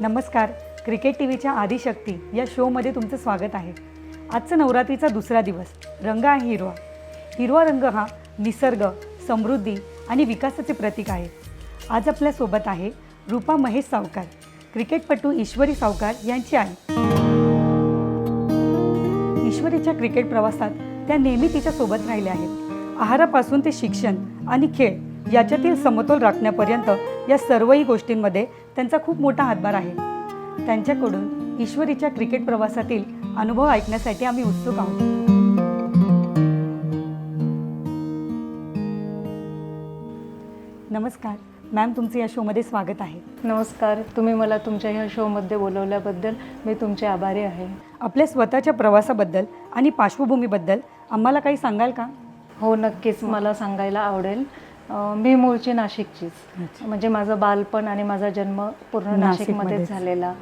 नमस्कार. Cricket T व्हीच्या आदिशक्ती या शोमध्ये तुमचं स्वागत आहे. आजचा नवरात्रीचा दुसरा दिवस रंग आहे हिरवा. हिरवा रंग हा निसर्ग समृद्धी आणि विकासाचे प्रतीक आहे. आज आपल्यासोबत आहे रूपा महेश सावकार क्रिकेटपटू ईश्वरी सावकार यांची आई. ईश्वरीच्या क्रिकेट प्रवासात त्या नेहमी तिच्यासोबत राहिल्या आहेत. आहारापासून ते शिक्षण आणि खेळ याच्यातील समतोल राखण्यापर्यंत या सर्वही गोष्टींमध्ये त्यांचा खूप मोठा हातभार आहे. त्यांच्याकडून ईश्वरीच्या क्रिकेट प्रवासातील अनुभव ऐकण्यासाठी आम्ही उत्सुक आहोत. नमस्कार. मॅम तुमचं या शोमध्ये स्वागत आहे. नमस्कार. तुम्ही मला तुमच्या ह्या शोमध्ये बोलवल्याबद्दल मी तुमचे आभारी आहे. आपल्या स्वतःच्या प्रवासाबद्दल आणि पार्श्वभूमीबद्दल आम्हाला काही सांगाल का? हो नक्कीच. मला सांगायला आवडेल. मी मूळची नाशिकचीच. म्हणजे माझं बालपण आणि माझा जन्म पूर्ण नाशिकमध्येच. झालेला.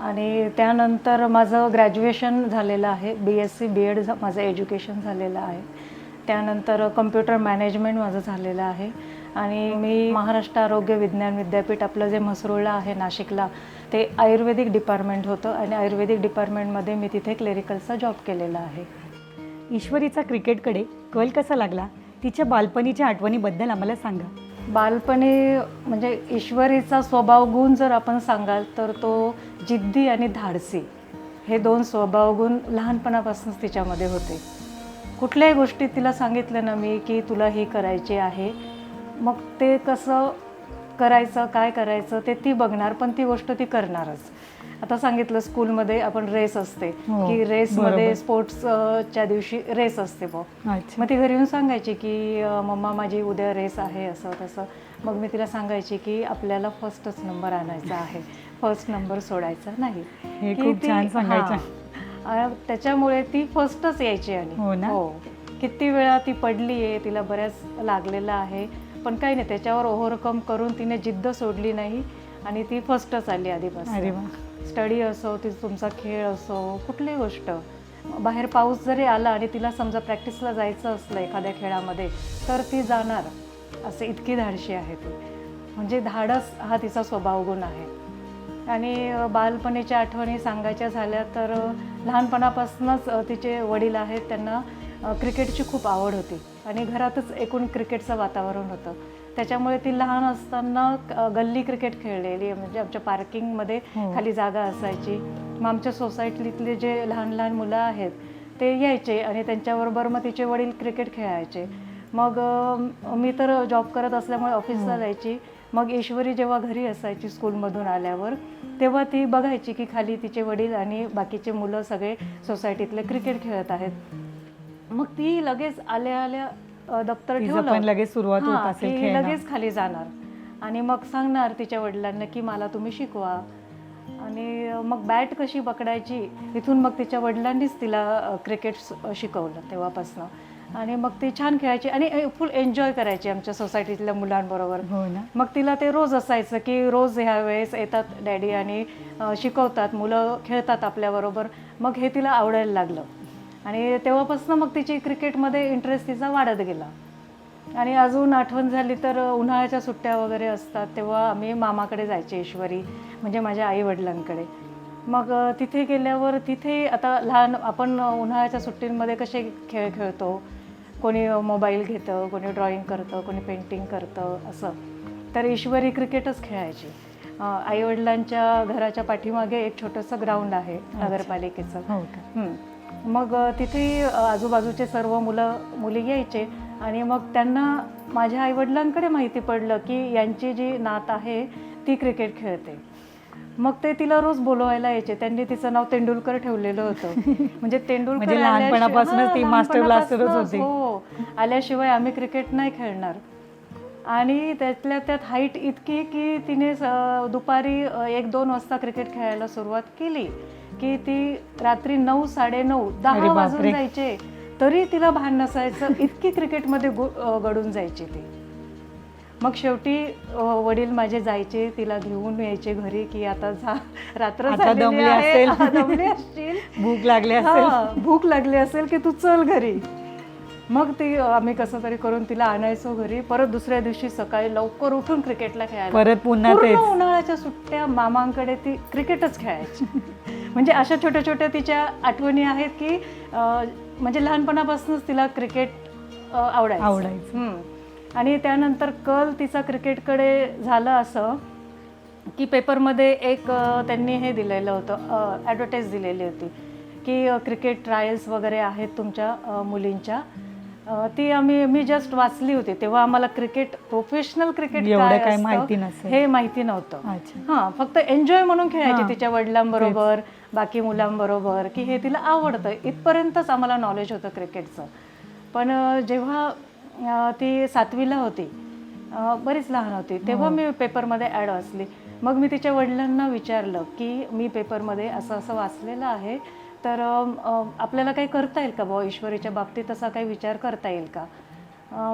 आणि त्यानंतर माझं ग्रॅज्युएशन झालेलं आहे. B S C B Ed माझं एज्युकेशन झालेलं आहे. त्यानंतर कम्प्युटर मॅनेजमेंट माझं झालेलं आहे. आणि मी महाराष्ट्र आरोग्य विज्ञान विद्यापीठ आपलं जे म्हसरूळला आहे नाशिकला ते आयुर्वेदिक डिपार्टमेंट होतं. आणि आयुर्वेदिक डिपार्टमेंटमध्ये मी तिथे क्लेरिकलचा जॉब केलेला आहे. ईश्वरीचा क्रिकेटकडे कल कसा लागला? तिच्या बालपणीच्या आठवणीबद्दल आम्हाला सांगा. बालपणी म्हणजे ईश्वरीचा स्वभाव गुण जर आपण सांगाल तर तो जिद्दी आणि धाडसी. हे दोन स्वभाव गुण लहानपणापासूनच तिच्यामध्ये होते. कुठल्याही गोष्टी तिला सांगितलं ना मी की तुला हे करायचे आहे मग ते कसं करायचं काय करायचं ते ती बघणार पण ती गोष्ट ती करणारच. आता सांगितलं स्कूलमध्ये आपण रेस असते. हो, की रेसमध्ये बरोबर. स्पोर्ट्सच्या दिवशी रेस असते बघ अच्छा. मग ती घरी येऊन सांगायची की अ, मम्मा माझी उद्या रेस आहे असं तसं. मग मी तिला सांगायची की आपल्याला फर्स्टच नंबर आणायचा आहे. फर्स्ट नंबर सोडायचा नाही. हे की खूप ती- छान सांगायचं. हां. अ, त्याच्यामुळे ती फर्स्टच यायची आणि. हो ना? किती वेळा ती पडली आहे तिला बऱ्याच लागलेलं आहे. पण काही नाही त्याच्यावर ओव्हरकम करून तिने जिद्द सोडली नाही. आणि ती फर्स्टच आली अरे आधीपासून वा. स्टडी असो ती तुमचा खेळ असो कुठलीही गोष्ट. बाहेर पाऊस जरी आला आणि तिला समजा प्रॅक्टिसला जायचं असलं एखाद्या खेळामध्ये तर ती जाणार. असे इतकी धाडशी आहे ती. म्हणजे धाडस हा तिचा स्वभाव गुण आहे. आणि अ, बालपणीच्या आठवणी सांगायच्या झाल्या तर अ, लहानपणापासूनच अ, तिचे वडील आहेत. त्यांना अ, क्रिकेटची खूप आवड होती. आणि घरातच एकूण क्रिकेटचं वातावरण होतं. त्याच्यामुळे ती लहान असताना गल्ली क्रिकेट खेळलेली म्हणजे आमच्या पार्किंगमध्ये हो. खाली जागा असायची. मग आमच्या सोसायटीतले जे लहान लहान मुलं आहेत ते यायचे आणि त्यांच्याबरोबर मग तिचे वडील क्रिकेट खेळायचे. मग मी तर जॉब करत असल्यामुळे ऑफिसला हो. जायची. मग ईश्वरी जेव्हा घरी असायची स्कूलमधून आल्यावर तेव्हा ती बघायची की खाली तिचे वडील आणि बाकीचे मुलं सगळे सोसायटीतले क्रिकेट खेळत आहेत. मग ती लगेच आल्या आल्या दप्तर ठेवलं. पण लगेच सुरुवात होत असेल. लगेच खाली जाणार. आणि मग सांगणार तिच्या वडिलांना की मला तुम्ही शिकवा. आणि मग बॅट कशी पकडायची इथून मग तिच्या वडिलांनीच तिला क्रिकेट शिकवलं तेव्हापासनं. आणि मग ती छान खेळायची आणि फुल एन्जॉय करायची आमच्या सोसायटीतल्या मुलांबरोबर. हो ना. मग तिला ते रोज असायचं की रोज ह्या वेळेस येतात डॅडी आणि अ, शिकवतात. मुलं खेळतात आपल्याबरोबर. मग हे तिला आवडायला लागलं. आणि तेव्हापासून मग तिची क्रिकेटमध्ये इंटरेस्ट तिचा वाढत गेला. आणि अजून आठवण झाली तर उन्हाळ्याच्या सुट्ट्या वगैरे असतात तेव्हा आम्ही मामाकडे जायचे ईश्वरी म्हणजे माझ्या आई वडिलांकडे मग तिथे गेल्यावर तिथे आता लहान आपण उन्हाळ्याच्या सुट्टींमध्ये कसे खेळ खेळतो? कोणी मोबाईल घेतं कोणी ड्रॉइंग करतं कोणी पेंटिंग करतं असं. तर ईश्वरी क्रिकेटच खेळायची. आई वडिलांच्या घराच्या पाठीमागे एक छोटंसं ग्राउंड आहे नगरपालिकेचं. हं. मग तिथे आजूबाजूचे सर्व मुलं मुली यायचे आणि मग त्यांना माझ्या आईवडिलांकडे माहिती पडलं की यांची जी नात आहे ती क्रिकेट खेळते. मग ते तिला रोज बोलवायला यायचे. त्यांनी तिचं नाव तेंडुलकर ठेवलेलं होतं. म्हणजे तेंडुलकर म्हणजे लहानपणापासूनच ती हां, होती. हो. आल्याशिवाय आम्ही क्रिकेट नाही खेळणार. आणि त्यातल्या त्यात हाईट इतकी की तिने दुपारी एक दोन वाजता क्रिकेट खेळायला सुरुवात केली. की ती रात्री नऊ साडेनऊ अरे दहा वाजून. जायचे तरी तिला भान नसायचं. इतकी क्रिकेटमध्ये गडून जायची ती. मग शेवटी वडील माझे जायचे तिला घेऊन यायचे घरी की आता जा रात्र दमली भूक लागली असेल. भूक लागली असेल की तू चल घरी. मग ती आम्ही कसं तरी करून तिला आणायचो घरी. परत दुसऱ्या दिवशी सकाळी लवकर उठून क्रिकेटला खेळायला. परत पुन्हा उन्हाळ्याच्या सुट्ट्या मामांकडे ती क्रिकेटच खेळायची. म्हणजे अशा छोट्या छोट्या तिच्या आठवणी आहेत की म्हणजे लहानपणापासूनच तिला क्रिकेट आवडायचं. आवडायचं. आणि त्यानंतर कल तिचा क्रिकेटकडे झालं असं की पेपरमध्ये एक त्यांनी हे दिलेलं होतं ॲडव्हर्टाईज दिलेली होती की क्रिकेट ट्रायल्स वगैरे आहेत तुमच्या मुलींच्या. ती आम्ही मी जस्ट वाचली होती. तेव्हा आम्हाला क्रिकेट प्रोफेशनल क्रिकेट काय माहिती. हे माहिती नव्हतं. हां फक्त एन्जॉय म्हणून खेळायची. तिच्या वडिलांबरोबर. बाकी मुलांबरोबर की हे तिला आवडतं. इथपर्यंतच आम्हाला नॉलेज होतं क्रिकेटचं पण जेव्हा ती सातवीला होती बरीच लहान होती तेव्हा मी पेपरमध्ये ॲड वाचली मग मी तिच्या वडिलांना विचारलं की मी पेपरमध्ये असं असं वाचलेलं आहे तर आपल्याला काही करता येईल का बुवा? ईश्वरीच्या बाबतीत असा काही विचार करता येईल का?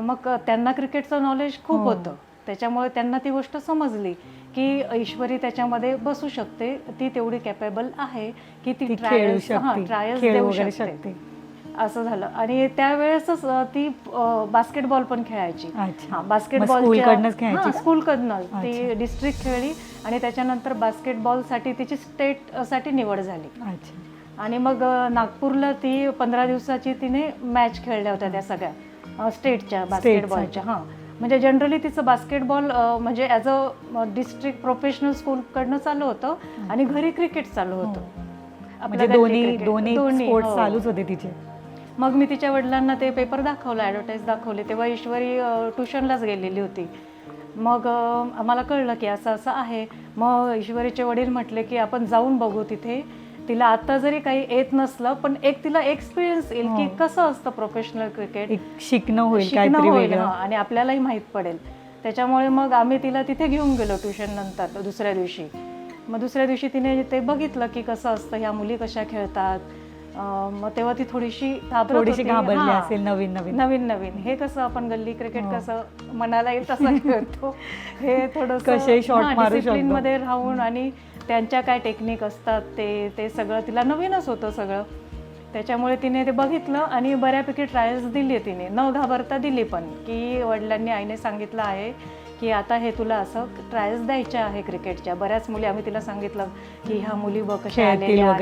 मग त्यांना क्रिकेटचं नॉलेज खूप हो. होतं. त्याच्यामुळे त्यांना ती गोष्ट समजली. की ईश्वरी त्याच्यामध्ये बसू शकते. ती तेवढी कॅपेबल आहे की ती ट्रायल्स हां ट्रायल्स देऊ शकते. असं झालं. आणि त्यावेळेसच ती बास्केटबॉल पण खेळायची. हा बास्केटबॉल? स्कूलकडनं ती. डिस्ट्रिक्ट खेळली आणि त्याच्यानंतर बास्केटबॉलसाठी तिची स्टेटसाठी निवड झाली. आणि मग नागपूरला ती पंधरा दिवसाची तिने मॅच खेळल्या होत्या त्या सगळ्या. स्टेटच्या बास्केटबॉलच्या हां. म्हणजे जनरली तिचं बास्केटबॉल म्हणजे ॲज अ डिस्ट्रिक्ट प्रोफेशनल स्कूलकडनं चालू होतं आणि घरी क्रिकेट चालू होतं. आपल्या म्हणजे दोन्ही. दोन्ही स्पोर्ट्स हो. चालूच होते तिचे. मग मी तिच्या वडिलांना ते पेपर दाखवला ॲडव्हर्टाईज दाखवली. तेव्हा ईश्वरी ट्युशनलाच गेलेली होती. मग आम्हाला कळलं की असं असं आहे. मग ईश्वरीचे वडील म्हटले की आपण जाऊन बघू तिथे. तिला आता जरी काही येत नसलं पण एक तिला एक्सपिरियन्स येईल की हो. कसं असतं प्रोफेशनल क्रिकेट शिकणं होईल शिकणं होईल आणि आपल्यालाही माहीत पडेल त्याच्यामुळे मग आम्ही तिला तिथे घेऊन गेलो ट्युशन नंतर दुसऱ्या दिवशी मग दुसऱ्या दिवशी तिने ते बघितलं की कसं असतं ह्या मुली कशा खेळतात मग तेव्हा ती थोडीशी थोडीशी. घाबरली. असेल नवीन नवीन नवीन नवीन हे कसं आपण गल्ली क्रिकेट हो. कसं मनाला येईल तसं खेळतो हे मारू discipline शकतो. मध्ये राहून आणि त्यांच्या काय टेक्निक असतात ते ते सगळं तिला नवीनच होतं सगळं. त्याच्यामुळे तिने ते बघितलं आणि बऱ्यापैकी ट्रायल्स दिली तिने. न घाबरता दिली पण की वडिलांनी आईने सांगितलं आहे की आता हे तुला असं ट्रायल्स द्यायच्या आहे क्रिकेटच्या बऱ्याच मुली आम्ही तिला सांगितलं की ह्या मुली बघ कशा आलेल्या.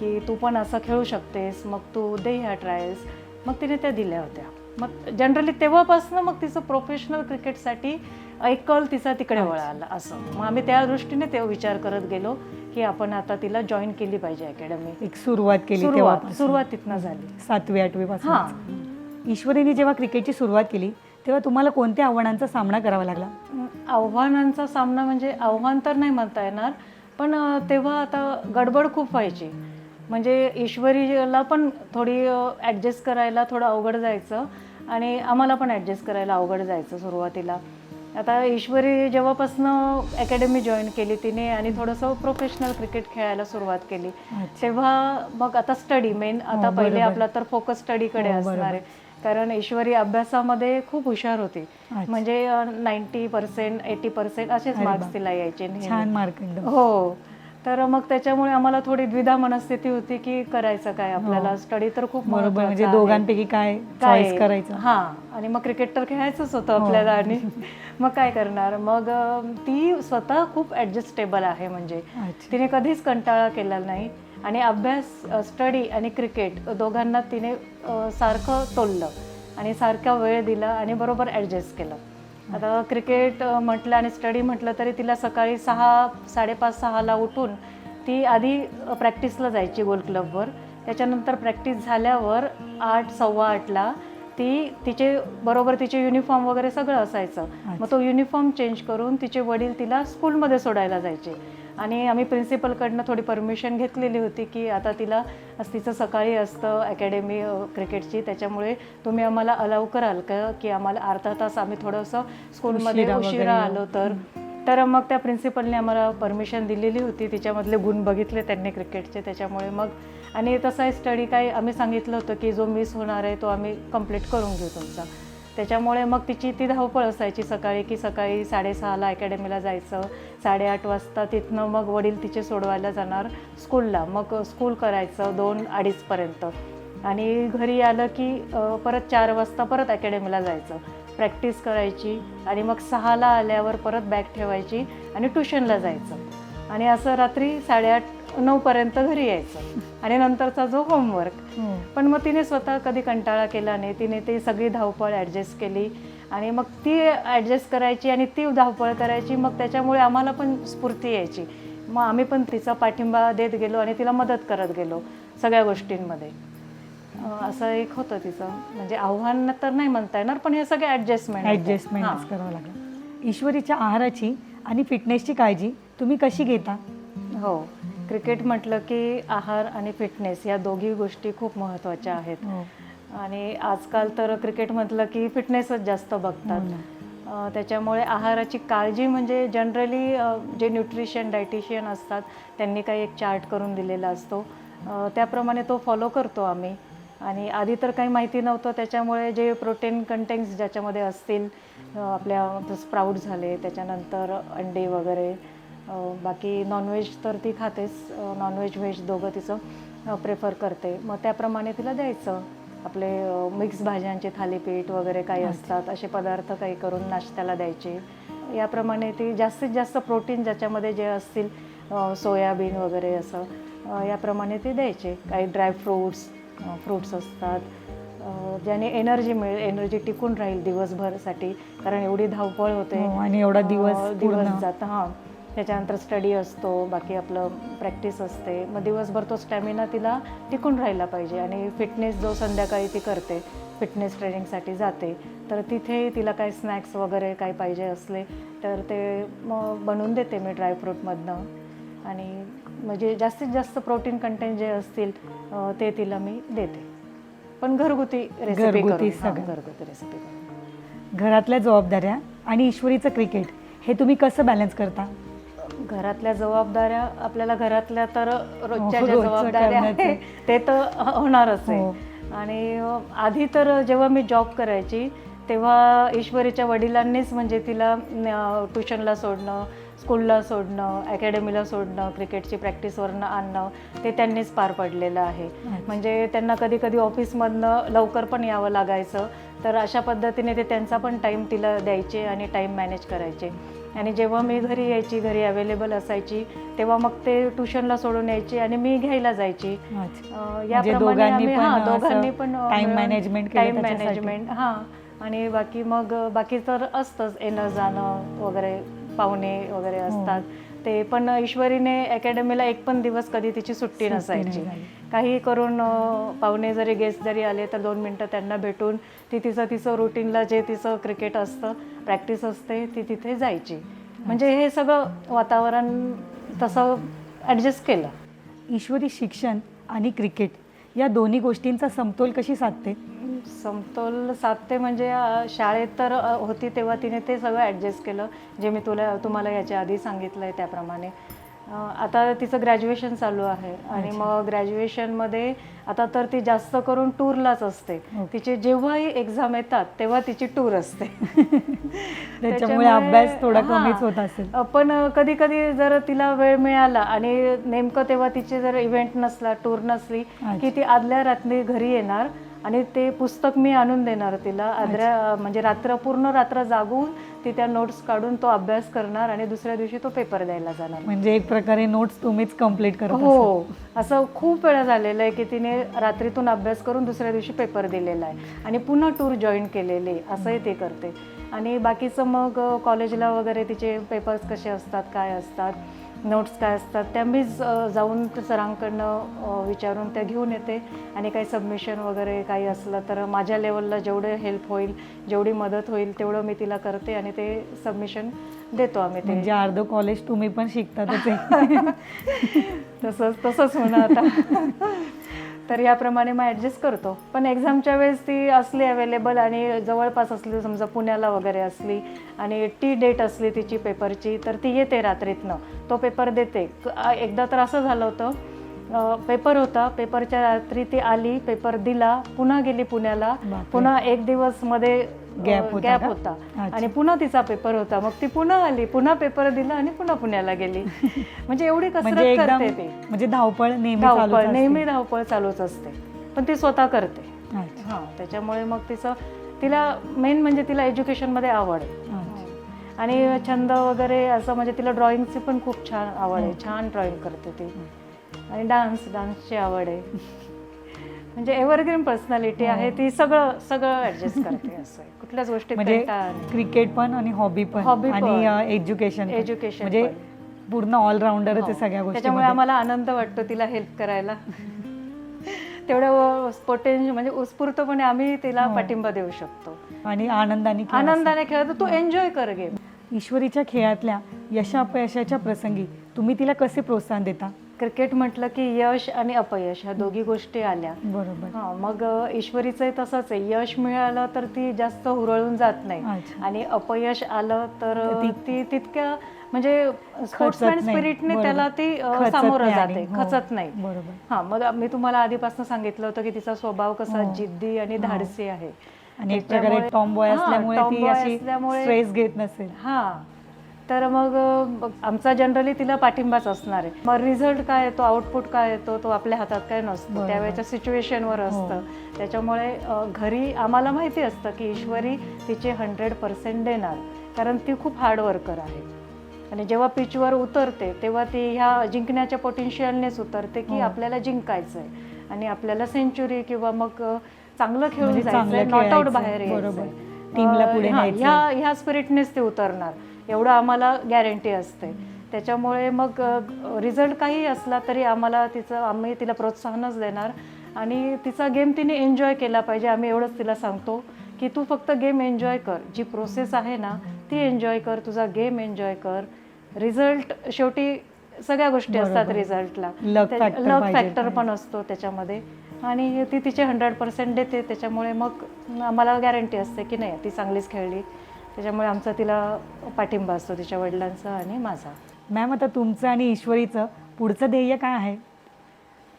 की तू पण असं खेळू शकतेस मग तू दे ह्या ट्रायल्स मग तिने त्या दिल्या होत्या. मग जनरली तेव्हापासून मग तिचं प्रोफेशनल क्रिकेटसाठी एक कल तिचा तिकडे वळाला असं. मग आम्ही त्या दृष्टीने ते विचार करत गेलो की आपण आता तिला जॉईन केली पाहिजे अकॅडमी एक सुरुवात केली सुरुवात. सुरुवात तिथनं झाली. सातवी आठवी पासून. हां. ईश्वरीने जेव्हा क्रिकेटची सुरुवात केली तेव्हा तुम्हाला कोणत्या आव्हानांचा सामना करावा लागला? आव्हानांचा सामना म्हणजे आव्हान तर नाही म्हणता येणार पण तेव्हा आता गडबड खूप व्हायची. म्हणजे ईश्वरीला पण थोडी ॲडजस्ट करायला थोडं अवघड जायचं आणि आम्हाला पण ॲडजस्ट करायला अवघड जायचं सुरुवातीला. आता ईश्वरी जेव्हापासनं अकॅडमी जॉईन केली तिने आणि थोडंसं प्रोफेशनल क्रिकेट खेळायला सुरुवात केली. तेव्हा मग आता स्टडी मेन आता हो, पहिले बरोबर. आपला तर फोकस स्टडीकडे हो, असणार. आहे कारण ईश्वरी अभ्यासामध्ये खूप हुशार होती. म्हणजे नाईन्टी पर्सेंट एटी पर्सेंट असेच मार्क्स. तिला यायचे. छान मार्क हो तर मग त्याच्यामुळे आम्हाला थोडी द्विधा मनस्थिती होती की करायचं काय? आपल्याला स्टडी तर खूप हो. बरोबर म्हणजे. दोघांपैकी काय काय? करायचं? हा आणि मग क्रिकेट तर खेळायचंच होतं हो. आपल्याला आणि मग काय करणार? मग ती स्वतः खूप ऍडजस्टेबल आहे म्हणजे. तिने कधीच कंटाळा केला नाही. आणि अभ्यास स्टडी आणि क्रिकेट दोघांना तिने सारखं तोललं आणि सारखा वेळ दिला आणि बरोबर ॲडजस्ट केलं. आता क्रिकेट म्हटलं आणि स्टडी म्हटलं तरी तिला सकाळी सहा साडेपाच सहाला उठून ती आधी प्रॅक्टिसला जायची गोल्ड क्लबवर त्याच्यानंतर प्रॅक्टिस झाल्यावर आठ सव्वा आठला ती तिचे बरोबर तिचे युनिफॉर्म वगैरे सगळं असायचं. मग तो युनिफॉर्म चेंज करून तिचे वडील तिला स्कूलमध्ये सोडायला जायचे. आणि आम्ही प्रिन्सिपलकडनं थोडी परमिशन घेतलेली होती की आता तिला तिचं सकाळी असतं अकॅडमी क्रिकेटची त्याच्यामुळे तुम्ही आम्हाला अलाव कराल का? की आम्हाला अर्धा तास आम्ही थोडंसं स्कूलमध्ये उशिरा. आलो तर. तर मग त्या प्रिन्सिपलने आम्हाला परमिशन दिलेली होती. तिच्यामधले गुण बघितले त्यांनी क्रिकेटचे त्याच्यामुळे मग आणि तसा स्टडी काय आम्ही सांगितलं होतं की जो मिस होणार आहे तो आम्ही कंप्लीट करून घेऊ तुमचा. त्याच्यामुळे मग तिची ती धावपळ असायची सकाळी की सकाळी साडेसहाला अकॅडमीला जायचं. साडेआठ वाजता तिथनं मग वडील तिचे सोडवायला जाणार स्कूलला मग स्कूल करायचं दोन अडीचपर्यंत आणि घरी आलं की परत चार वाजता परत अकॅडमीला जायचं. प्रॅक्टिस करायची आणि मग सहाला आल्यावर परत बॅग ठेवायची आणि ट्युशनला जायचं. आणि असं रात्री साडेआठ नऊपर्यंत घरी यायचं. आणि नंतरचा जो होमवर्क. पण मग तिने स्वतः कधी कंटाळा केला नाही तिने ती सगळी धावपळ ॲडजस्ट केली. आणि मग ती ॲडजस्ट करायची आणि ती धावपळ करायची मग त्याच्यामुळे आम्हाला पण स्फूर्ती यायची. मग आम्ही पण तिचा पाठिंबा देत गेलो आणि तिला मदत करत गेलो सगळ्या गोष्टींमध्ये. असं एक होतं तिचं. म्हणजे आव्हान तर नाही म्हणता येणार पण हे सगळे ॲडजस्टमेंट ॲडजस्टमेंट करावं लागलं. ईश्वरीच्या आहाराची आणि फिटनेसची काळजी तुम्ही कशी घेता? हो. क्रिकेट म्हटलं की आहार आणि फिटनेस या दोघी गोष्टी खूप महत्त्वाच्या आहेत हो. आणि आजकाल तर क्रिकेट म्हटलं की फिटनेसच जास्त हो बघतात. अ, त्याच्यामुळे आहाराची काळजी म्हणजे जनरली जे न्यूट्रिशन डायटिशियन असतात त्यांनी काही एक चार्ट करून दिलेला असतो त्याप्रमाणे तो फॉलो करतो आम्ही आणि आधी तर काही माहिती नव्हतं त्याच्यामुळे जे प्रोटीन कंटेंट्स ज्याच्यामध्ये असतील आपल्या स्प्राऊट झाले त्याच्यानंतर अंडे वगैरे बाकी नॉनव्हेज तर ती खातेच नॉनव्हेज व्हेज दोघं तिचं प्रेफर करते. मग त्याप्रमाणे तिला द्यायचं. आपले मिक्स भाज्यांचे थालीपीठ वगैरे काही असतात असे पदार्थ काही करून नाश्त्याला द्यायचे. याप्रमाणे ती जास्तीत जास्त प्रोटीन ज्याच्यामध्ये जे असतील सोयाबीन वगैरे असं याप्रमाणे ते द्यायचे. काही ड्रायफ्रूट्स फ्रूट्स असतात. ज्याने एनर्जी मिळेल एनर्जी टिकून राहील दिवसभरसाठी. कारण एवढी धावपळ होते. हो, आणि एवढा दिवस. दिवस जात हां. त्याच्यानंतर स्टडी असतो बाकी आपलं प्रॅक्टिस असते. मग दिवसभर तो स्टॅमिना तिला टिकून राहिला पाहिजे आणि फिटनेस जो संध्याकाळी ती करते फिटनेस ट्रेनिंगसाठी जाते तर तिथे तिला काही स्नॅक्स वगैरे काही पाहिजे असले तर ते मग बनवून देते मी ड्रायफ्रूटमधनं आणि म्हणजे जास्तीत जास्त प्रोटीन कंटेंट जे असतील ते तिला मी देते. पण घरगुती रेसिपी घरगुती करून सगळं. घरगुती रेसिपी करून. घरातल्या जबाबदाऱ्या आणि ईश्वरीचं क्रिकेट हे तुम्ही कसं बॅलन्स करता? घरातल्या जबाबदाऱ्या आपल्याला घरातल्या तर रोजच्या ज्या जबाबदाऱ्या. आहे ते तर होणारच हो. आहे आणि अ, आधी तर जेव्हा मी जॉब करायची तेव्हा ईश्वरीच्या वडिलांनीच म्हणजे तिला ट्युशनला सोडणं स्कूलला सोडणं अकॅडमीला सोडणं क्रिकेटची प्रॅक्टिसवरनं आणणं ते त्यांनीच पार पडलेलं आहे म्हणजे त्यांना कधी कधी ऑफिसमधनं लवकर पण यावं लागायचं तर अशा पद्धतीने ते त्यांचा पण टाईम तिला द्यायचे आणि टाईम मॅनेज करायचे आणि जेव्हा मी घरी यायची घरी अवेलेबल असायची तेव्हा मग ते ट्युशनला सोडून यायची आणि मी घ्यायला जायची म्हणजे याप्रमाणे दोघांनी पण केलं टाईम त्याच्यासाठी. मॅनेजमेंट हां आणि बाकी मग बाकी तर असतंच येणं जाणं वगैरे पाहुणे वगैरे हो. असतात ते पण ईश्वरीने अकॅडमीला एक पण दिवस कधी तिची सुट्टी नसायची. काही करून पाहुणे जरी गेस्ट जरी आले तर दोन मिनटं त्यांना भेटून ती तिचं तिचं रुटीनला जे तिचं क्रिकेट असतं प्रॅक्टिस असते ती तिथे जायची. म्हणजे हे सगळं वातावरण तसं ॲडजस्ट केलं. ईश्वरी शिक्षण आणि क्रिकेट या दोन्ही गोष्टींचा समतोल कशी साधते? समतोल साधते म्हणजे शाळेत तर होती तेव्हा तिने ते सगळं ॲडजस्ट केलं जे मी तुला तुम्हाला याच्या आधी सांगितलं आहे त्याप्रमाणे. आता तिचं ग्रॅज्युएशन चालू आहे. आणि मग ग्रॅज्युएशनमध्ये आता तर ती जास्त करून टूरलाच असते. तिचे जेव्हाही एक्झाम येतात तेव्हा तिची टूर असते. त्याच्यामुळे अभ्यास थोडा हां. कमीच होत असेल. पण कधी कधी जर तिला वेळ मिळाला आणि नेमकं तेव्हा तिचे जर इव्हेंट नसला टूर नसली की ती आदल्या रात्री घरी येणार आणि ते पुस्तक मी आणून देणार तिला. आदल्या म्हणजे रात्र पूर्ण रात्र जागून ती त्या नोट्स काढून तो अभ्यास करणार आणि दुसऱ्या दिवशी तो पेपर द्यायला जाणार. म्हणजे एक प्रकारे नोट्स तुम्हीच कंप्लीट करत असाल. हो असं खूप वेळा झालेलं आहे की तिने रात्रीतून अभ्यास करून दुसऱ्या दिवशी पेपर दिलेला आहे. आणि पुन्हा टूर जॉईन केलेली. असंही ते करते. आणि बाकीचं मग कॉलेजला वगैरे तिचे पेपर्स कसे असतात काय असतात? नोट्स काय असतात त्या मीच जाऊन सरांकडनं विचारून त्या घेऊन येते. आणि काही सबमिशन वगैरे काही असलं तर माझ्या लेवलला जेवढे हेल्प होईल जेवढी मदत होईल तेवढं मी तिला करते आणि ते सबमिशन देतो आम्ही ते. म्हणजे अर्ध कॉलेज तुम्ही पण आहे. तसंच तसंच होणार आता. तर याप्रमाणे मग ॲडजस्ट करतो. पण एक्झामच्या वेळेस ती असली अवेलेबल आणि जवळपास असली समजा पुण्याला वगैरे असली आणि टी डेट असली तिची पेपरची तर ती येते रात्रीतनं. तो पेपर देते. एकदा तर असं झालं होतं पेपर होता. पेपरच्या रात्री ती आली पेपर दिला पुन्हा गेली पुण्याला. पुन्हा एक दिवसमध्ये Gap होता गॅप? होता. आणि पुन्हा तिचा पेपर होता. मग ती पुन्हा आली पुन्हा पेपर दिला आणि पुन्हा पुण्याला गेली. म्हणजे एवढी म्हणजे कसरत करते ती. म्हणजे धावपळ नेहमी धावपळ. नेहमी धावपळ चालूच असते. पण ती स्वतः करते. हां त्याच्यामुळे मग तिचं तिला मेन म्हणजे तिला एज्युकेशनमध्ये आवड आहे. अच्छा. आणि छंद वगैरे असं म्हणजे तिला ड्रॉइंगची पण खूप छान आवड आहे. छान ड्रॉइंग करते ती. आणि डान्स डान्सची आवड आहे. म्हणजे एव्हरग्रीन पर्सनॅलिटी आहे ती सगळं सगळं ऍडजस्ट करते असं आहे. कुठल्याच गोष्टीत म्हणजे. क्रिकेट पण आणि हॉबी पण Hobby पण. आणि एज्युकेशन Education म्हणजे. पूर्ण ऑलराऊंडरच आहे हो. सगळ्या गोष्टी त्याच्यामुळे आम्हाला आनंद वाटतो तिला हेल्प करायला तेवढं पोटेन्शियल म्हणजे उत्स्फूर्तपणे आम्ही तिला हो. पाठिंबा देऊ शकतो आणि आनंदाने खेळ आनंदाने खेळतो तू एन्जॉय कर गेम असतो. ईश्वरीच्या खेळातल्या यशापयशाच्या प्रसंगी तुम्ही तिला कसे प्रोत्साहन देता क्रिकेट म्हटलं की यश आणि अपयश ह्या दोघी गोष्टी आल्या बरोबर हा मग ईश्वरीचंही तसंच आहे यश मिळालं तर ती जास्त हुरळून जात नाही. आणि अपयश आलं तर ती- तितक्या म्हणजे स्पोर्ट्समॅन. स्पिरिटने. त्याला ती सामोरं जाते हो. खचत नाही बरोबर हा मग मी तुम्हाला आधीपासून सांगितलं होतं की तिचा स्वभाव कसा हो. जिद्दी आणि हो. धाडसी आहे आणि एक प्रकारे टॉम बॉय असल्यामुळे ती अशी स्ट्रेस घेत नसेल हा तर मग आमचा जनरली तिला पाठिंबाच असणार आहे. मग रिझल्ट काय येतो आउटपुट काय येतो तो आपल्या हातात काय नसतो. त्यावेळेच्या सिच्युएशनवर असतं. त्याच्यामुळे घरी आम्हाला माहिती असतं की ईश्वरी तिचे हंड्रेड पर्सेंट देणार. कारण ती खूप हार्ड वर्कर आहे. आणि जेव्हा पिचवर उतरते तेव्हा ती ह्या जिंकण्याच्या पोटेन्शियलनेच उतरते की हो. आपल्याला जिंकायचं आहे आणि आपल्याला सेंचुरी किंवा मग चांगलं खेळून जायचं नॉट आउट. बाहेर बरोबर. टीमला पुढे. ह्या ह्या स्पिरिटनेच ते उतरणार. एवढं आम्हाला गॅरंटी असते. त्याच्यामुळे मग रिझल्ट काही असला तरी आम्हाला तिचं आम्ही तिला प्रोत्साहनच देणार. आणि तिचा गेम तिने एन्जॉय केला पाहिजे आम्ही एवढंच तिला सांगतो की तू फक्त गेम एन्जॉय कर. जी प्रोसेस आहे ना ती एन्जॉय कर तुझा गेम एन्जॉय कर. रिझल्ट शेवटी सगळ्या गोष्टी असतात. रिझल्टला लक. फॅक्टर पण असतो त्याच्यामध्ये. आणि ती तिचे हंड्रेड पर्सेंट देते. त्याच्यामुळे मग आम्हाला गॅरंटी असते की नाही ती चांगलीच खेळली. त्याच्यामुळे आमचा तिला पाठिंबा असतो तिच्या वडिलांचा आणि माझा. मॅम आता तुमचं आणि ईश्वरीचं पुढचं ध्येय काय आहे?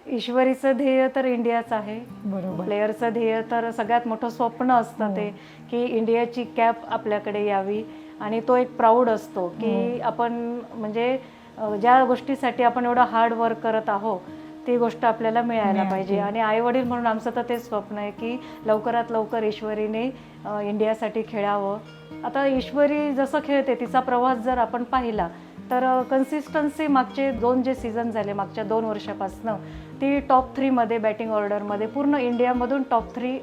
ईश्वरीचं ध्येय तर इंडियाच आहे. बरोबर. प्लेयरचं ध्येय तर सगळ्यात मोठं स्वप्न असतं ते की इंडियाची कॅप आपल्याकडे यावी. आणि तो एक प्राऊड असतो की आपण म्हणजे ज्या गोष्टीसाठी आपण एवढं हार्ड वर्क करत आहोत ती गोष्ट आपल्याला मिळायला. पाहिजे. आणि आई वडील म्हणून आमचं तर तेच स्वप्न आहे की लवकरात लवकर ईश्वरीने इंडियासाठी खेळावं. आता ईश्वरी जसं खेळते तिचा प्रवास जर आपण पाहिला तर कन्सिस्टन्सी मागचे दोन जे सीझन झाले मागच्या दोन वर्षापासनं ती टॉप थ्रीमध्ये बॅटिंग ऑर्डरमध्ये पूर्ण इंडियामधून टॉप थ्री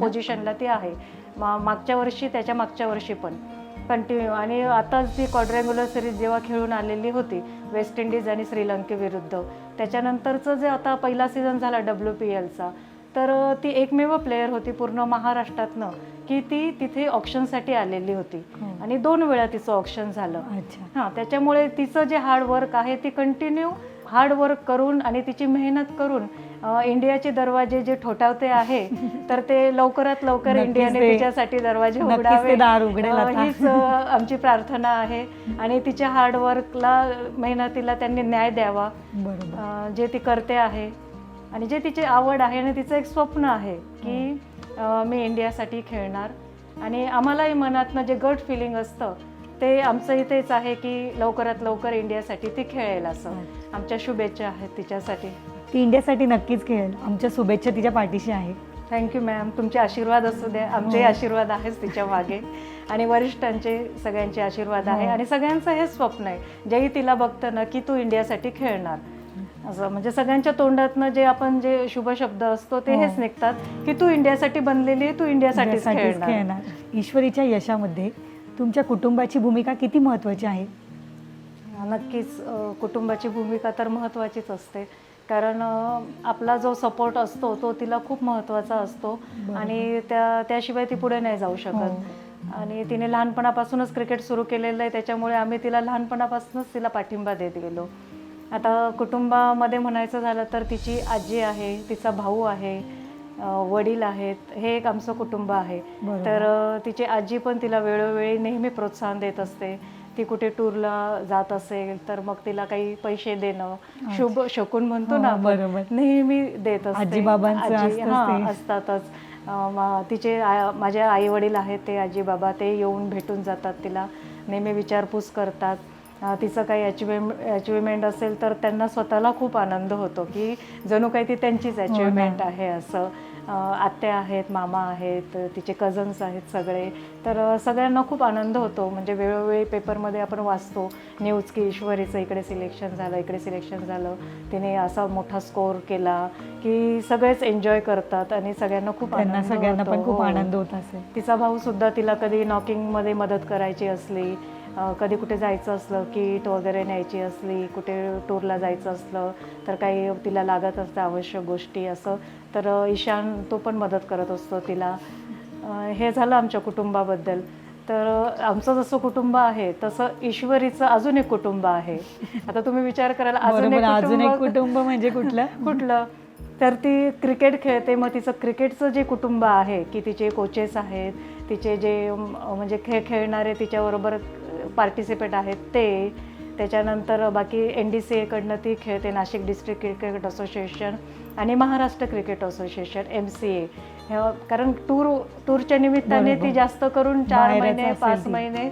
पोझिशनला ती आहे. मा मागच्या वर्षी त्याच्या मागच्या वर्षी पण. कंटिन्यू आणि आताच ती क्वाड्रँग्युलर सिरीज जेव्हा खेळून आलेली होती वेस्ट इंडिज आणि श्रीलंकेविरुद्ध त्याच्यानंतरचं जे आता पहिला सीझन झाला डब्ल्यू पी एलचा तर ती एकमेव प्लेयर होती पूर्ण महाराष्ट्रातनं की ती तिथे ऑप्शनसाठी आलेली होती. हो. आणि दोन वेळा तिचं ऑप्शन झालं. हां त्याच्यामुळे तिचं जे हार्ड वर्क आहे ती कंटिन्यू हार्ड वर्क करून आणि तिची मेहनत करून इंडियाचे दरवाजे जे ठोठावते आहे तर ते लवकरात लवकर इंडियाने तिच्यासाठी दरवाजे उघडावे. हीच आमची प्रार्थना आहे आणि तिच्या हार्ड वर्कला मेहनतीला त्यांनी न्याय द्यावा. जे ती करते आहे आणि जे तिची आवड आहे आणि तिचं एक स्वप्न आहे की अ, मी इंडियासाठी खेळणार. आणि आम्हालाही मनातनं जे गट फिलिंग असतं ते आमचं इथेच आहे की लवकरात लवकर इंडियासाठी ती खेळेल असं. आमच्या शुभेच्छा आहेत तिच्यासाठी. ती इंडियासाठी नक्कीच खेळेल. आमच्या शुभेच्छा तिच्या पाठीशी आहे थँक्यू मॅम तुमचे आशीर्वाद असू द्या आमचेही आशीर्वाद आहेच तिच्यामागे. आणि वरिष्ठांचे सगळ्यांचे आशीर्वाद आहे. आणि सगळ्यांचं हेच स्वप्न आहे. जेही तिला बघतं ना की तू इंडियासाठी खेळणार. असं म्हणजे सगळ्यांच्या तोंडातनं जे आपण जे शुभ शब्द असतो ते हेच निघतात की तू इंडियासाठी बनलेली आहे तू इंडियासाठीच खेळणार. ईश्वरीच्या यशामध्ये तुमच्या कुटुंबाची भूमिका किती महत्वाची आहे? नक्कीच. कुटुंबाची भूमिका तर महत्त्वाचीच असते. कारण आपला जो सपोर्ट असतो तो तिला खूप महत्त्वाचा असतो. आणि त्या त्याशिवाय ती पुढे नाही जाऊ शकत. आणि तिने लहानपणापासूनच क्रिकेट सुरू केलेलं आहे. त्याच्यामुळे आम्ही तिला लहानपणापासूनच तिला पाठिंबा देत गेलो. आता कुटुंबामध्ये म्हणायचं झालं तर तिची आजी आहे तिचा भाऊ आहे. वडील आहेत हे एक आमचं कुटुंब आहे. तर तिची आजी पण तिला वेळोवेळी नेहमी प्रोत्साहन देत असते. ती कुठे टूरला जात असेल तर मग तिला काही पैसे देणं शुभ शकून म्हणतो ना हो, आपण. नेहमी देत असते. हां. असतातच. तिचे माझे आई वडील आहेत ते आजी बाबा ते येऊन भेटून जातात तिला. नेहमी विचारपूस करतात. तिचं काही अचिव्ह अचिव्हमेंट असेल तर त्यांना स्वतःला खूप आनंद होतो की जणू काही ती त्यांचीच अचिव्हमेंट आहे असं. आत्या आहेत मामा आहेत तिचे कझन्स आहेत सगळे तर सगळ्यांना खूप आनंद होतो म्हणजे वेळोवेळी पेपरमध्ये आपण वाचतो न्यूज की ईश्वरीचं इकडे सिलेक्शन झालं इकडे सिलेक्शन झालं तिने असा मोठा स्कोर केला की सगळेच एन्जॉय करतात आणि सगळ्यांना खूप त्यांना सगळ्यांना. पण खूप हो. आनंद होत असेल तिचा भाऊ सुद्धा तिला कधी नॉकिंगमध्ये मदत करायची असली कधी कुठे जायचं असलं किट वगैरे न्यायची असली कुठे टूरला जायचं असलं तर काही तिला लागत असतं आवश्यक गोष्टी असं तर ईशान तो पण मदत करत असतो तिला. हे झालं आमच्या कुटुंबाबद्दल. तर आमचं जसं कुटुंब आहे तसं ईश्वरीचं अजून एक कुटुंब आहे. आता तुम्ही विचार कराल अजून एक कुटुंब म्हणजे कुठलं? कुठलं? तर ती क्रिकेट खेळते. मग तिचं क्रिकेटचं जे कुटुंब आहे की तिचे कोचेस आहेत तिचे जे म्हणजे खेळ खेळणारे तिच्याबरोबर पार्टिसिपेट आहेत ते त्याच्यानंतर बाकी एन डी सी एकडनं ती खेळते नाशिक डिस्ट्रिक्ट क्रिकेट असोसिएशन आणि Maharashtra cricket association M C A कारण टूर टूरच्या निमित्ताने. ती जास्त करून चार महिने पाच. महिने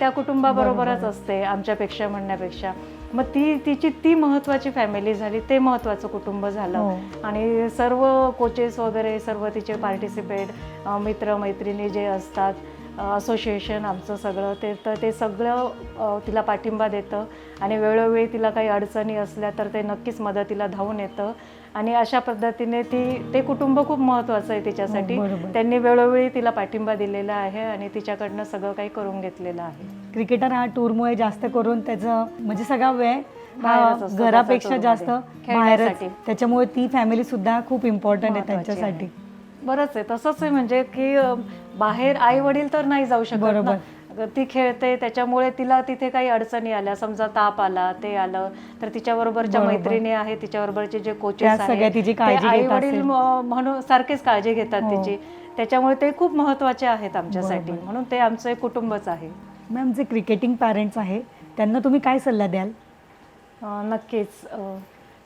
त्या कुटुंबाबरोबरच बरोबर. असते आमच्यापेक्षा म्हणण्यापेक्षा मग ती तिची ती महत्त्वाची फॅमिली झाली ते महत्त्वाचं कुटुंब झालं हो. आणि सर्व कोचेस वगैरे सर्व तिचे पार्टिसिपेट मित्र मैत्रिणी जे असतात असोसिएशन आमचं सगळं. ते तर ते सगळं तिला पाठिंबा देतं आणि वेळोवेळी तिला काही अडचणी असल्या तर ते नक्कीच मदतीला धावून येतं. आणि अशा पद्धतीने ती ते कुटुंब खूप महत्त्वाचं आहे तिच्यासाठी. हो. त्यांनी वेळोवेळी तिला पाठिंबा दिलेला आहे आणि तिच्याकडनं सगळं काही करून घेतलेलं आहे. क्रिकेटर हा टूरमुळे जास्त करून त्याचं म्हणजे सगळा वेळ घरापेक्षा जास्त. बाहेरच. त्याच्यामुळे ती फॅमिली सुद्धा खूप इम्पॉर्टंट आहे. त्यांच्यासाठी. बरंच आहे तसंच आहे म्हणजे की बाहेर आई वडील तर नाही जाऊ शकत बरोबर. ना ती खेळते त्याच्यामुळे तिला तिथे काही अडचणी आल्या समजा ताप आला ते आलं तर तिच्याबरोबरच्या बरोबर. मैत्रिणी आहेत तिच्याबरोबरचे जे त्या कोचेस सगळ्या तिची काळजी आई वडील असेल. म्हणून सारखेच काळजी घेतात हो. तिची त्याच्यामुळे ते खूप महत्त्वाचे आहेत आमच्यासाठी बरोबर. म्हणून ते आमचं एक कुटुंबच आहे मॅम जे क्रिकेटिंग पॅरेंट्स आहे त्यांना तुम्ही काय सल्ला द्याल अं, नक्कीच अं,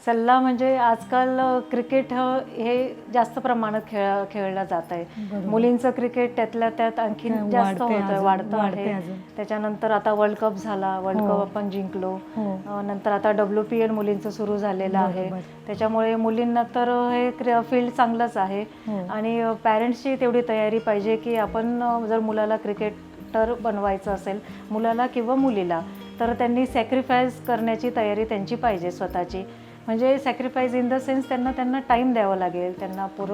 सल्ला म्हणजे आजकाल क्रिकेट हे जास्त प्रमाणात खेळ खेळलं जात आहे. मुलींचं क्रिकेट त्यातल्या त्यात आणखीन जास्त होतं वाढतं आहे. त्याच्यानंतर आता वर्ल्ड कप झाला वर्ल्ड हो. कप आपण जिंकलो हो. नंतर आता डब्ल्यू पी एल मुलींचं सुरू झालेलं आहे. त्याच्यामुळे मुलींना तर हे फील्ड चांगलंच आहे हो. आणि पॅरेंट्सची तेवढी तयारी पाहिजे की आपण जर मुलाला क्रिकेटर बनवायचं असेल मुलाला किंवा मुलीला तर त्यांनी सॅक्रिफाईस करण्याची तयारी त्यांची पाहिजे स्वतःची म्हणजे सॅक्रिफाईस इन द सेन्स त्यांना त्यांना टाईम द्यावा लागेल त्यांना पुर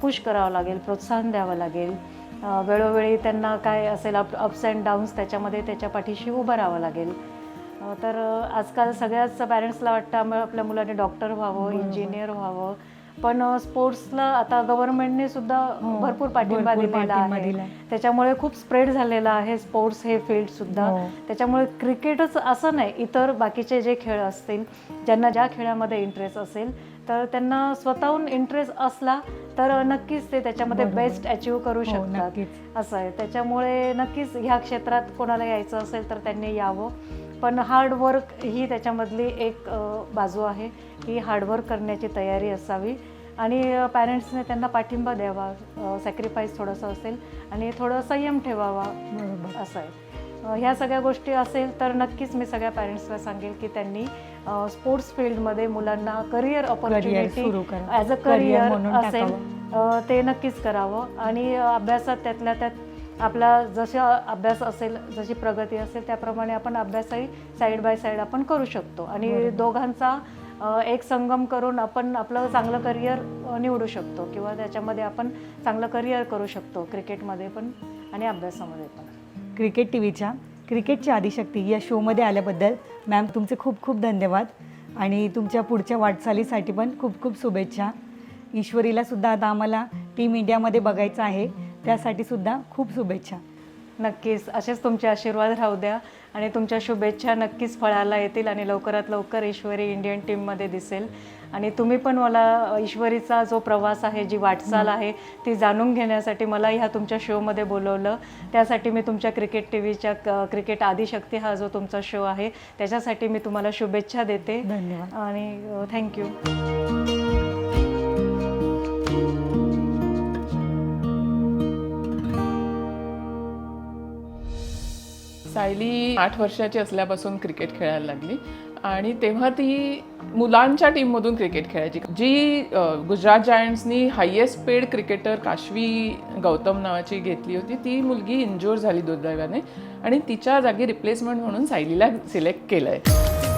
पुश करावं लागेल प्रोत्साहन द्यावं लागेल. वेळोवेळी त्यांना काय असेल अप अप्स अँड डाऊन्स त्याच्यामध्ये त्याच्या पाठीशी उभं राहावं लागेल. तर आजकाल सगळ्याच पॅरेंट्सला वाटतं आपल्या मुलाने डॉक्टर व्हावं. इंजिनियर व्हावं. पण स्पोर्ट्सला आता गव्हर्नमेंटने सुद्धा हो, भरपूर पाठिंबा दिलेला आहे. त्याच्यामुळे खूप स्प्रेड झालेला आहे स्पोर्ट्स हे फील्ड सुद्धा हो. त्याच्यामुळे क्रिकेटच असं नाही इतर बाकीचे जे खेळ असतील ज्यांना ज्या खेळामध्ये इंटरेस्ट असेल तर त्यांना स्वतःहून इंटरेस्ट असला तर नक्कीच ते त्याच्यामध्ये. बेस्ट अचीव करू हो, शकतात. असं आहे त्याच्यामुळे नक्कीच ह्या क्षेत्रात कोणाला यायचं असेल तर त्यांनी यावं पण हार्डवर्क ही त्याच्यामधली एक बाजू आहे की हार्डवर्क करण्याची तयारी असावी. आणि पॅरेंट्सने त्यांना पाठिंबा द्यावा सॅक्रिफाईस थोडंसं असेल आणि थोडं संयम ठेवावा बरोबर. असं आहे. ह्या सगळ्या गोष्टी असेल तर नक्कीच मी सगळ्या पॅरेंट्सला सांगेल की त्यांनी स्पोर्ट्स फील्डमध्ये मुलांना career opportunity. As a career असेल ते नक्कीच करावं. आणि अभ्यासात त्यातल्या त्यात आपला जसा अभ्यास असेल जशी प्रगती असेल त्याप्रमाणे आपण अभ्यासही साईड बाय साईड आपण करू शकतो. आणि. दोघांचा एक संगम करून आपण आपलं चांगलं करिअर निवडू शकतो. किंवा त्याच्यामध्ये आपण चांगलं करिअर करू शकतो क्रिकेटमध्ये पण आणि अभ्यासामध्ये पण. क्रिकेट टी व्हीच्या क्रिकेटची आदिशक्ती या शोमध्ये आल्याबद्दल मॅम तुमचे खूप खूप धन्यवाद. आणि तुमच्या पुढच्या वाटचालीसाठी पण खूप खूप शुभेच्छा. ईश्वरीला सुद्धा आता आम्हाला टीम इंडियामध्ये बघायचं आहे. त्यासाठी सुद्धा खूप शुभेच्छा. नक्कीच असेच तुमचे आशीर्वाद राहू द्या आणि तुमच्या शुभेच्छा नक्कीच फळाला येतील आणि लवकरात लवकर ईश्वरी इंडियन टीममध्ये दिसेल. आणि तुम्ही पण मला ईश्वरीचा जो प्रवास आहे जी वाटचाल आहे ती जाणून घेण्यासाठी मला ह्या तुमच्या शोमध्ये बोलवलं. त्यासाठी मी तुमच्या क्रिकेट टी व्हीच्या क्रिकेट आदिशक्ती हा जो तुमचा शो आहे त्याच्यासाठी मी तुम्हाला शुभेच्छा देते. धन्यवाद. आणि थँक्यू सायली आठ वर्षाची असल्यापासून क्रिकेट खेळायला लागली. आणि तेव्हा ती मुलांच्या टीममधून क्रिकेट खेळायची. जी Gujarat जायंट्सनी highest paid cricketer Kashvi Gautam नावाची घेतली होती ती मुलगी इंजोर झाली दुर्दैवाने आणि तिच्या जागी रिप्लेसमेंट म्हणून सायलीला सिलेक्ट केलं आहे